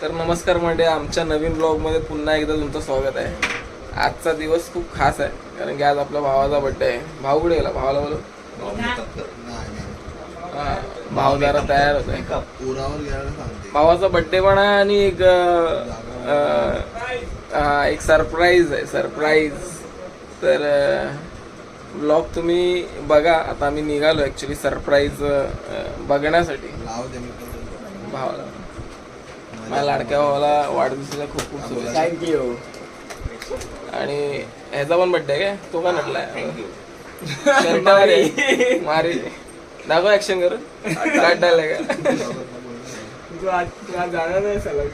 तर नमस्कार म्हणजे आमच्या नवीन ब्लॉगमध्ये पुन्हा एकदा तुमचं स्वागत आहे. आजचा दिवस खूप खास आहे कारण की आज आपल्या भावाचा बड्डे आहे. भाऊ कुठे गेला? भावाला बोलू हा, भाऊ जरा तयार होत आहे भावाचा बड्डे पण आहे आणि एक एक सरप्राईज आहे सरप्राईज तर ब्लॉग तुम्ही बघा. आता आम्ही निघालो ॲक्च्युली सरप्राईज बघण्यासाठी. भावाला. माझ्या लाडक्या भावाला वाढदिवसाला खूप खूप शुभेच्छा थँक्यू आणि ह्याचा पण बड्डे काय? तो का नटलाय शर्ट मारी. मारी. दाखव ऍक्शन करून. काढ डायलॉग का तू आज तू आज जाणार नाही सलग.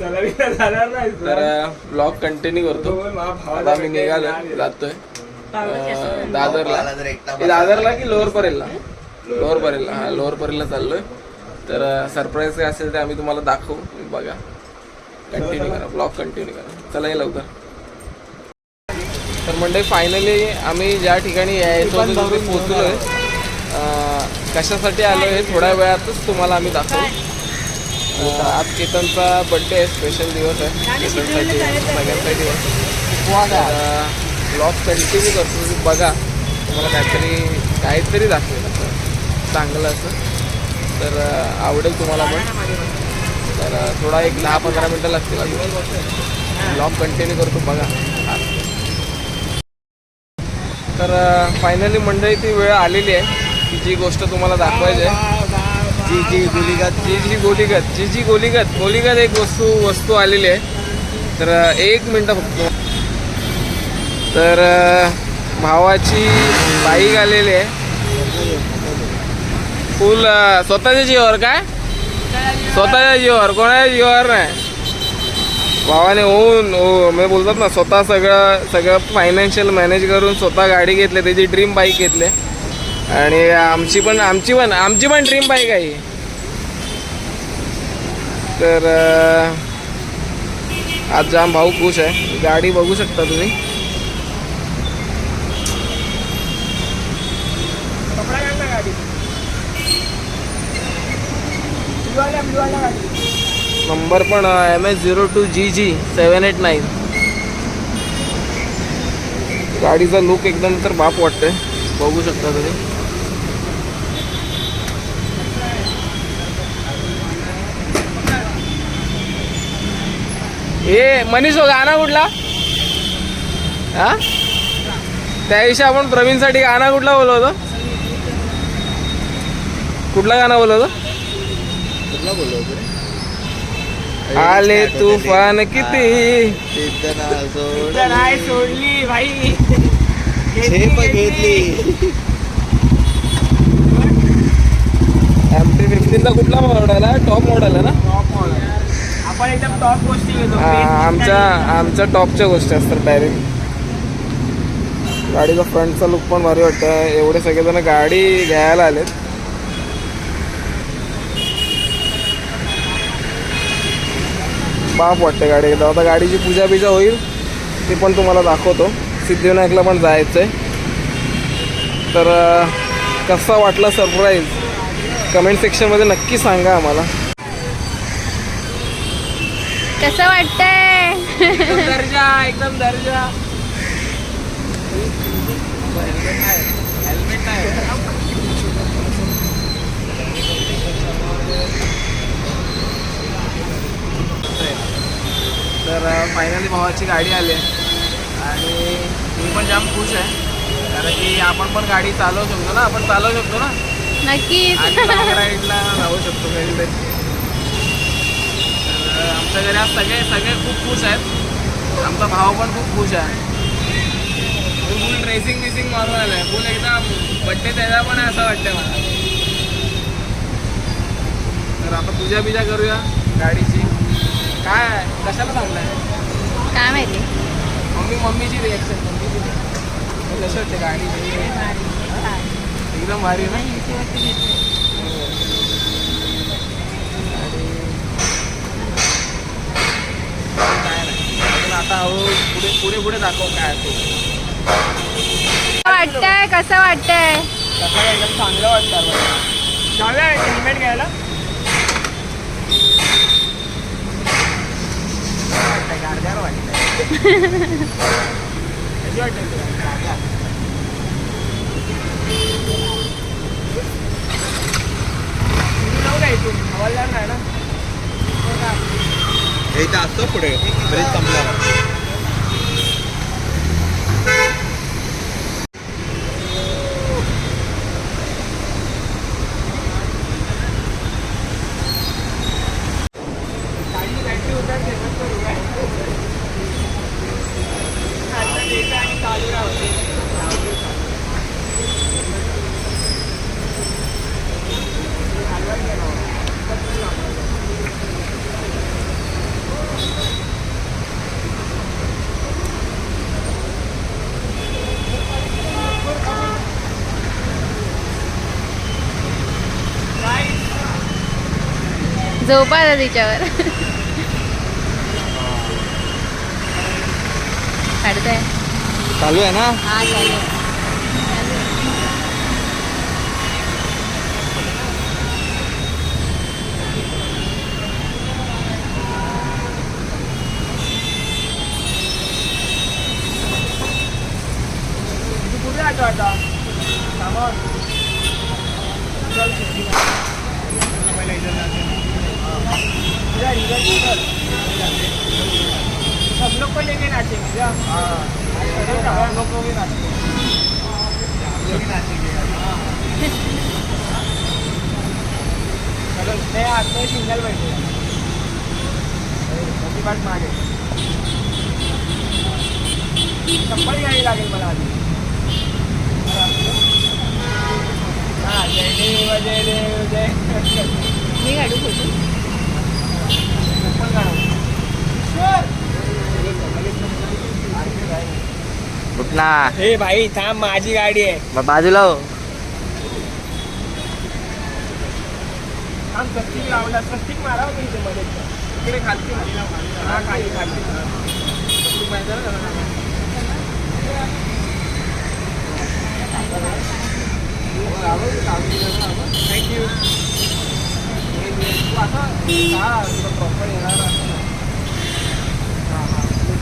तर तर ब्लॉग कंटिन्यू करतो. आता भावाला आम्ही निघालो जातोय. दादरला. हे दादरला की लोअर परेलला लोअर परेलला हा लोअर परेलला चाललोय. तर सरप्राईज काय असेल ते आम्ही तुम्हाला दाखवू. तुम्ही बघा. कंटिन्यू करा. ब्लॉग कंटिन्यू करा. चला लवकर. तर म्हणजे फायनली आम्ही ज्या ठिकाणी यायचो तिथे पोहोचलोय. अं, कशासाठी आलो हे थोड्या वेळातच तुम्हाला आम्ही दाखवू. अं, आज केतनचा बड्डे आहे स्पेशल दिवस आहे. केतनसाठी सगळ्यांसाठी आहे? ब्लॉग कंटिन्यू करतो. बघा तुम्हाला काहीतरी काहीतरी दाखवेल असं. चांगलं असं. तर आवडेल तुम्हाला पण. तर थोडा एक दहा पंधरा मिनटं लागतील अजून. ब्लॉग कंटिन्यू करतो बघा. तर फायनली मंडळी ती वेळ आलेली आहे की जी गोष्ट तुम्हाला दाखवायची आहे. जी जी गोलीगत जी जी गोलीगत जी जी गोलीगत गोलीगत एक वस्तू वस्तू आलेली आहे. तर एक मिनटं फक्त. तर भावाची बाईक आलेली आहे. फुल स्वतःच्या जीवावर काय? स्वतःच्या जीवावर कोणाच्या जीवावर नाही. भावाने होऊन हो मी बोलतात ना स्वतः सगळं सगळं फायनान्शियल मॅनेज करून स्वतः गाडी घेतली त्याची ड्रीम बाईक घेतली. आणि आमची पण आमची पण आमची पण ड्रीम बाईक आहे तर आज जाम भाऊ खुश आहे. गाडी बघू शकता तुम्ही कपडा काढ ना गाडी ब्लूवाला ब्लूवाला गाडी नंबर पण M S zero two G G seven eight nine गाडीचा लुक एकदम तर बाप वाटतंय. बघू शकता तुम्ही. ए मनीष हो गाणं कुठला? हा? त्या दिवशी आपण प्रवीणसाठी गाणं कुठला बोलवतो कुठला गाणं बोलवतो बोललो होतो? आले तुफान किती? सोडली. भाई. झेप घेतली एम टी फिफ्टीनचा कुठला मॉडेल आहे टॉप मॉडेल आहे ना? टॉप मॉडेल आपण एकदम टॉप गोष्टी हा, आमच्या आमच्या टॉपच्या गोष्टी असतात डायरेक्ट गाडीचा फ्रंटचा लुक पण भारी वाटतं एवढे सगळेजण गाडी घ्यायला आलेत. बाप वाटते गाडी एकदा. आता गाडीची पूजा बिजा होईल ती पण तुम्हाला दाखवतो. सिद्धिविनायकला पण जायचं आहे तर कसा वाटला सरप्राईज कमेंट सेक्शनमध्ये नक्की सांगा आम्हाला. कसं वाटतंय? एकदम दर्जा एकदम दर्जा. हेल्मेट नाही तर फायनली भावाची गाडी आली आहे. आणि मी पण जाम खुश आहे. कारण की आपण पण गाडी चालवू शकतो ना आपण चालवू शकतो ना. लॉंग राईडला जाऊ शकतो कधीतरी तर आमच्या घरी आज सगळे सगळे खूप खुश आहेत. आमचा भाव पण खूप खुश आहे. फुल ड्रेसिंग बिसिंग मारून आलाय फुल एकदम बड्डे त्याचा पण आहे असं वाटतं मला. तर आता पूजा बिजा करूया गाडीची. काय कशाला थांबलाय? काय माहिती. मम्मी मम्मीची रिॲक्शन मम्मीची reaction. कशी वाटते गाडी एकदम भारी आहे ना? काय नाही आता हळू पुढे पुढे पुढे दाखव काय आहे ते वाटतंय कसं वाटतंय? कसं काय एकदम चांगलं वाटतं मला जाऊया हेल्मेट घ्यायला. वाटतं कशी वाटते तुला? तुम्ही जाऊ का इथून हवालदार नाही ना हे इथं असतो पुढे ब्रिज संपला गाडी बॅटरी उतर फेमस करू काय आता देतं आणि चालू राहते झोपा आता तिच्यावर. काढतोय. चालू आहे ना? हा चल, सुट्टीला. इधर, इधर, इधर. सब लोग को लेके नाचेंगे क्या सब लोग को भी नाचेंगे चलो मैं हाथ में सिंगल बैठे पाठ मागे चप्पल घ्यावी लागेल मला आधी हा जय देव जय देव जय मी काढू फ़ोटो हे भाई थांब माझी गाडी आहे. बाजूला हो. थांब लावला प्रत्येक मारावं का इथे मध्ये इकडे खालती हा खाली खालती थँक्यू तू हा तुला प्रॉपर येणार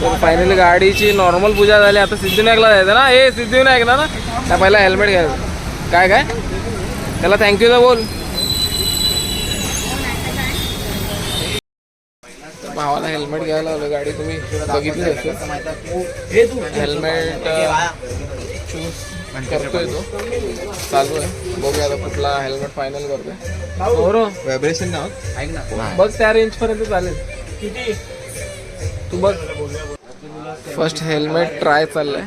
तर फायनली गाडीची नॉर्मल पूजा झाली. आता सिद्धिविनायकला जायचं ना? ए सिद्धिविनायक ना ना? त्या पहिला हेल्मेट घ्यायचं. काय काय? त्याला थँक्यू तर बोल. भावाला हेल्मेट घ्यायला आलो गाडी तुम्ही बघितली असेल. हेल्मेट चूज करतोय तो. चालू आहे. बघूया आता कुठला हेल्मेट फायनल करतोय. व्हायब्रेशन ना बघ त्या रेंज पर्यंत चालेल. किती? तू बघ. फर्स्ट हेल्मेट ट्राय चाललंय.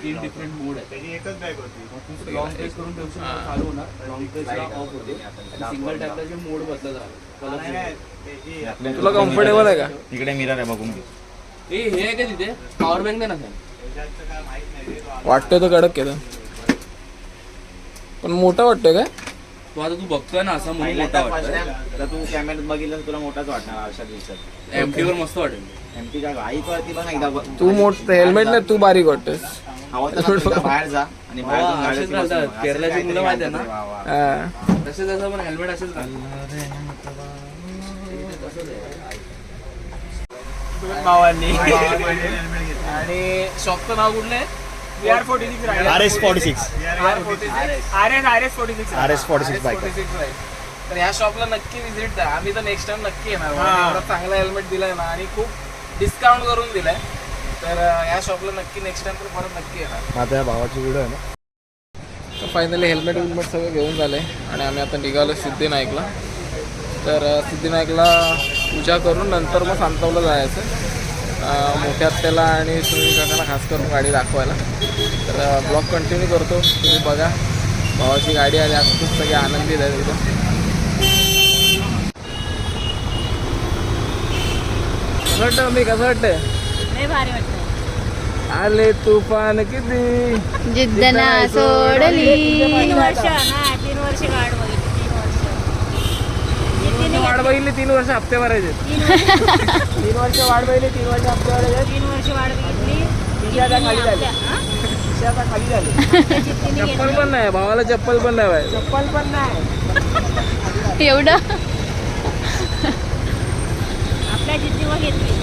लॉंग प्रेस करून ठेवू शकतो. चालू होणार. लॉंग प्रेसला ऑफ होते. सिंगल टॅपला मोड बदलत राहतो तुला कम्फर्टेबल आहे का? इकडे मिरर आहे बघून. ए हे आहे का तिथे? पॉवर बँक दे ना सर वाटतोय तो कडक केलं पण मोठा वाटतोय काय? तो आता तू बघतोय ना असा म्हणून मोठा वाटतोय. तर तू कॅमेऱ्यात बघितलं तुला मोठाच वाटणार अशा दिवसात एमटी वर मस्त वाटेल. एमटी काय आई बघ ना एकदा. तू मोठ हेल्मेट नाही तू बारीक वाटतोस हवं तर एकदा बाहेर जा आणि बाहेर जाऊन हो, गाडीत असेच बसून घालतात. बघ. असं केरळची काहीतरी मुलं माहिती आहे ना? रे, वा, वा. हा. तसेच असं पण हेल्मेट असेच घाल भावांनी आणि शॉपचं नाव कुठलं आहे V R forty six R S forty six R S R S forty six R S forty six bike तर ह्या शॉपला नक्की विजिट द्या आम्ही तर नेक्स्ट टाइम नक्की येणार हा. एवढा चांगला हेल्मेट दिलाय ना आणि खूप डिस्काउंट करून दिलाय तर ह्या शॉपला नक्की नेक्स्ट टाइम तर परत नक्की येणार. माझा या भावाची व्हिडिओ आहे ना. तर फायनली हेल्मेट विल्मेट सगळं घेऊन झाले आणि आम्ही आता निघालो सिद्धिनायकला. तर अं, सिद्धिनायकला पूजा करून नंतर मग सांतवला जायचं. अं, मोठ्या आत्याला आणि सुनील काकाला खास करून गाडी दाखवायला. तर ब्लॉग कंटिन्यू करतो. तुम्ही बघा. भावाची गाडी आली. आज खूप सगळे आनंदित आहेत एकदम. कसं वाटतं मी कसं वाटतंय? लय भारी वाटतं आले तुफान किती? जिद्द ना सोडली. तीन वर्ष. ना तीन वर्ष गाड बघितली तीन वर्ष. बघितली तीन वर्ष हप्ते भरायचे तीन वर्ष. वाढ पहिले तीन वर्ष हप्त्यावर येतात. तीन वर्ष वाट बघितली खिशाचा खाली झाले. हा? खिशाचा खाली झाले. जिद्दीने चप्पल पण नाही भावाला चप्पल पण नाही चप्पल पण नाही. एवढं? आपल्या जिद्दीवर घेतली.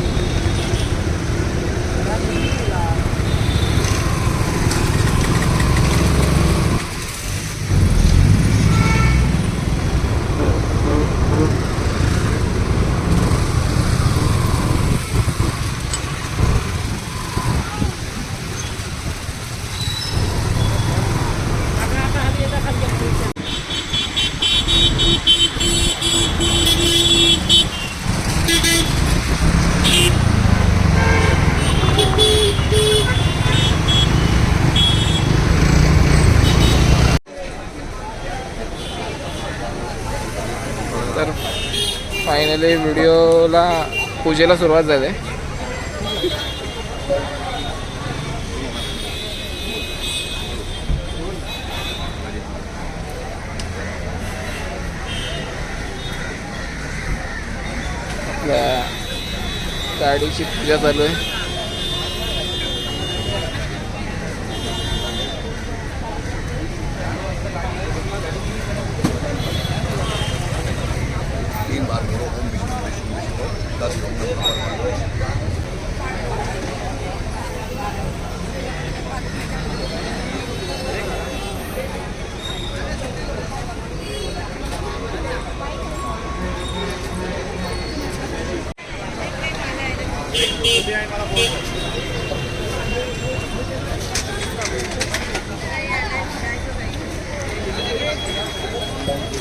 फायनली व्हिडिओला पूजेला सुरुवात झाली. गाडीची पूजा चालू आहे.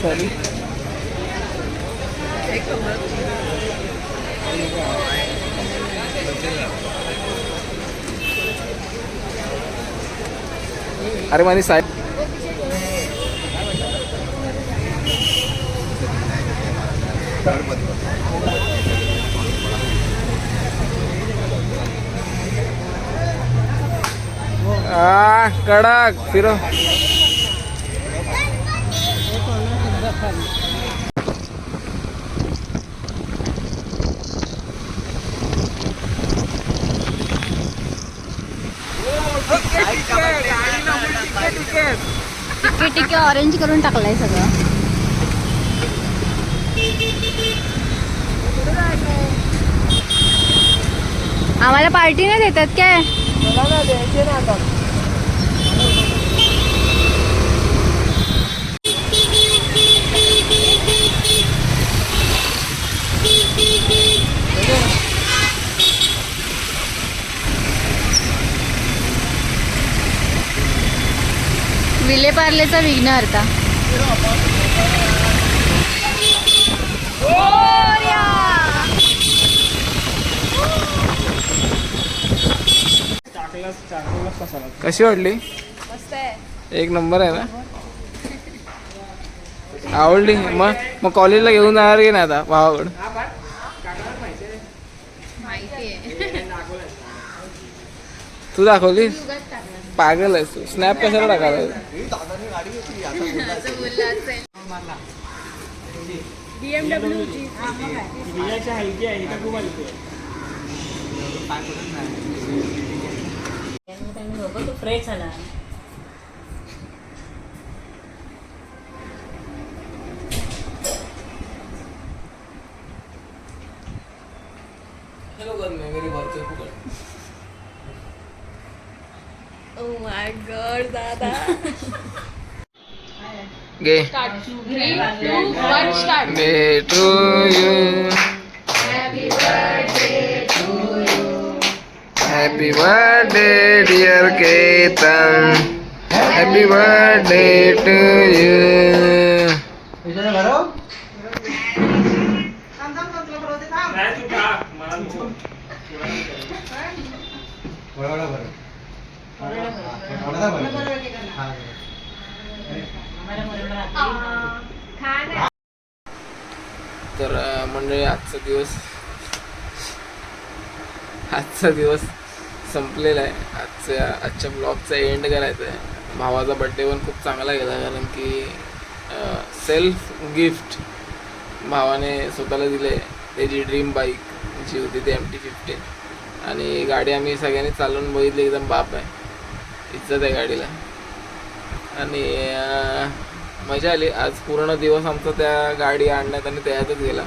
झाली अरे माझी साहेब आ कडक फिरो. टिके टिके ऑरेंज करून टाकलाय सगळं. आम्हाला पार्टी नाही देतात काय? मला ना द्यायचे ना आता. पार्लेचा विघ्नहर्ता. कशी वाटली? एक नंबर आहे ना? आवडली. मग मग कॉलेजला घेऊन जाणार की नाही आता? भावाकडं? तू दाखवलीस? पागल आहेस तू. स्नॅप कशाला टाकायला? बियाच्या हलकी आहे इथं खूप हलकी आहे तो माय गॉड दादा. गे. Day to you happy birthday dear Ketan happy birthday to you नाही तू टाक मला नको. आम्हाला मुलांना रात्री तर म्हणजे आजचा दिवस आजचा दिवस संपलेला आहे. आजच्या आजच्या ब्लॉगचा एंड करायचा आहे. भावाचा बड्डे पण खूप चांगला गेला कारण की सेल्फ गिफ्ट भावाने स्वतःला दिले त्याची ड्रीम बाईक जी होती ती एम टी फिफ्टीन आणि गाडी आम्ही सगळ्यांनी चालवून बघितली एकदम बाप आहे. इज्जत आहे गाडीला. आणि अं, मजा आली. आज पूर्ण दिवस आमचा त्या गाडी आणण्यात आणि त्याच्यातच गेला.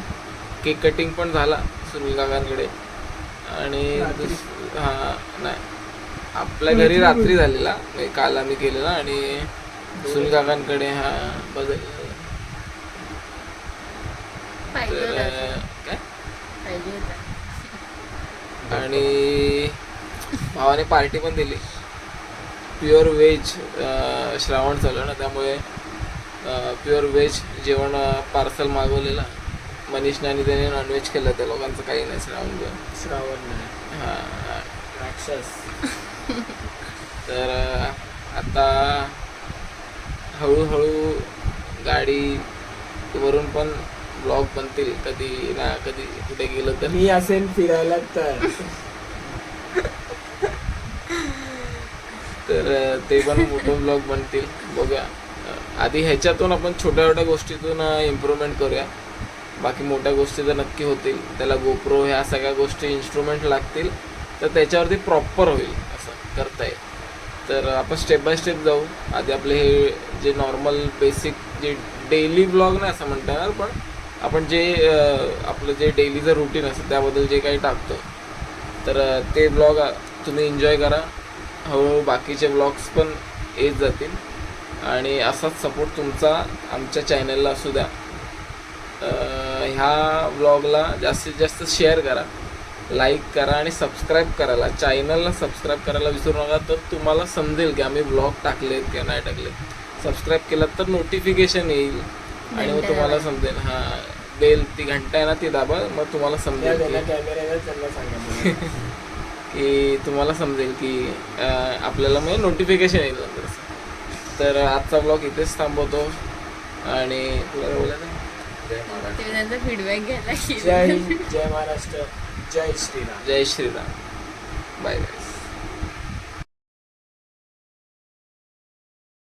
केक कटिंग पण झाला सुनील काकांकडे. आणि हा नाही. आपल्या घरी रात्री झालेला. काल आम्ही केलेला आणि सुनील काकांकडे हा बदल काय. आणि भावाने पार्टी पण दिली. प्युअर व्हेज श्रावण चालू आहे ना त्यामुळे प्युअर व्हेज जेवण पार्सल मागवलेलं. मनीषने आणि त्याने नॉनव्हेज केलं त्या लोकांचं काही नाही श्रावण जेवण. श्रावण नाही. हां राक्षस. तर आता हळूहळू गाडी वरून पण ब्लॉग बनतील कधी ना कधी कुठे गेलो तर. मी असेल फिरायला तर. तर ते पण मोठं ब्लॉग बनतील. बघूया. आधी ह्याच्यातून आपण छोट्या छोट्या गोष्टीतून इम्प्रूव्हमेंट करूया. बाकी मोठ्या गोष्टी तर नक्की होतील. त्याला गोप्रो ह्या सगळ्या गोष्टी इन्स्ट्रुमेंट लागतील. तर त्याच्यावरती प्रॉपर होईल असं करता येईल. तर आपण स्टेप बाय स्टेप जाऊ. आधी आपले हे जे नॉर्मल बेसिक जे डेली ब्लॉग नाही असं म्हणता येणार पण आपण जे आपलं जे डेलीचं रुटीन असतं त्याबद्दल जे काही टाकतो. तर ते ब्लॉग तुम्ही एन्जॉय करा. हळूहळू बाकीचे ब्लॉग्स पण येत जातील. आणि असाच सपोर्ट तुमचा आमच्या चॅनलला असू द्या. ह्या ब्लॉगला जास्तीत जास्त शेअर करा. लाईक करा आणि सबस्क्राईब करायला. चॅनलला सबस्क्राईब करायला विसरू नका तर तुम्हाला समजेल की आम्ही ब्लॉग टाकलेत किंवा नाही टाकले सबस्क्राईब केलं तर नोटिफिकेशन येईल. आणि मग तुम्हाला समजेल हां बेल ती घंटा आहे ना ती दाबा मग तुम्हाला समजेल की तुम्हाला समजेल की आपल्याला म्हणजे नोटिफिकेशन येईल. नंतर तर आजचा ब्लॉग इथेच थांबवतो. आणि फीडबॅक घ्यायला जय महाराष्ट्र. जय श्रीराम. जय श्रीराम. Bye bye